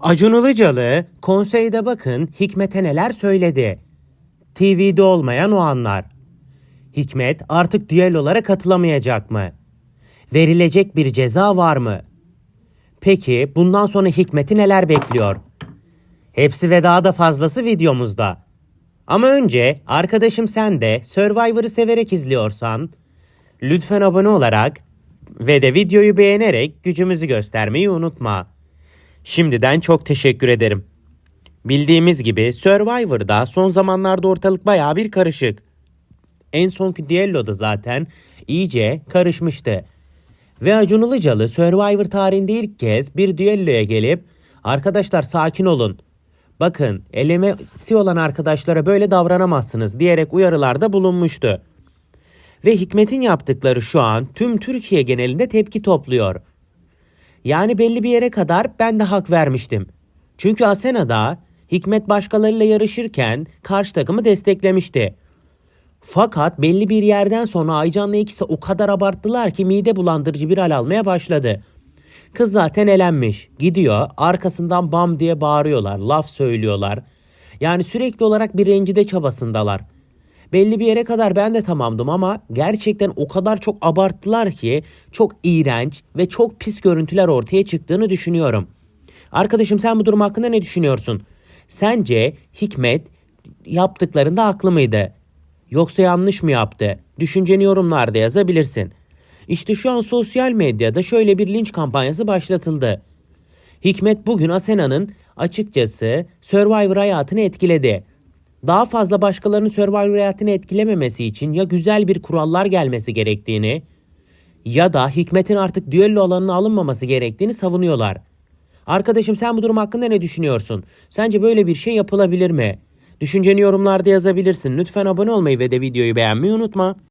Acun Ilıcalı konseyde bakın Hikmet'e neler söyledi. TV'de olmayan o anlar. Hikmet artık düellolara katılamayacak mı? Verilecek bir ceza var mı? Peki bundan sonra Hikmet'i neler bekliyor? Hepsi ve daha da fazlası videomuzda. Ama önce arkadaşım sen de Survivor'ı severek izliyorsan lütfen abone olarak ve de videoyu beğenerek gücümüzü göstermeyi unutma. Şimdiden çok teşekkür ederim. Bildiğimiz gibi Survivor'da son zamanlarda ortalık bayağı bir karışık. En sonki düelloda zaten iyice karışmıştı. Ve Acun Ilıcalı Survivor tarihinde ilk kez bir düelloya gelip arkadaşlar sakin olun. Bakın elemesi olan arkadaşlara böyle davranamazsınız diyerek uyarılarda bulunmuştu. Ve Hikmet'in yaptıkları şu an tüm Türkiye genelinde tepki topluyor. Yani belli bir yere kadar ben de hak vermiştim. Çünkü Asena'da Hikmet başkalarıyla yarışırken karşı takımı desteklemişti. Fakat belli bir yerden sonra Aycan'la ikisi o kadar abarttılar ki mide bulandırıcı bir hal almaya başladı. Kız zaten elenmiş. Gidiyor arkasından bam diye bağırıyorlar. Laf söylüyorlar. Yani sürekli olarak bir rencide çabasındalar. Belli bir yere kadar ben de tamamdım ama gerçekten o kadar çok abarttılar ki çok iğrenç ve çok pis görüntüler ortaya çıktığını düşünüyorum. Arkadaşım sen bu durum hakkında ne düşünüyorsun? Sence Hikmet yaptıklarında haklı mıydı? Yoksa yanlış mı yaptı? Düşünceni yorumlarda yazabilirsin. İşte şu an sosyal medyada şöyle bir linç kampanyası başlatıldı. Hikmet bugün Asena'nın açıkçası Survivor hayatını etkiledi. Daha fazla başkalarının Survivor hayatını etkilememesi için ya güzel bir kurallar gelmesi gerektiğini ya da Hikmet'in artık düello alanına alınmaması gerektiğini savunuyorlar. Arkadaşım sen bu durum hakkında ne düşünüyorsun? Sence böyle bir şey yapılabilir mi? Düşünceni yorumlarda yazabilirsin. Lütfen abone olmayı ve de videoyu beğenmeyi unutma.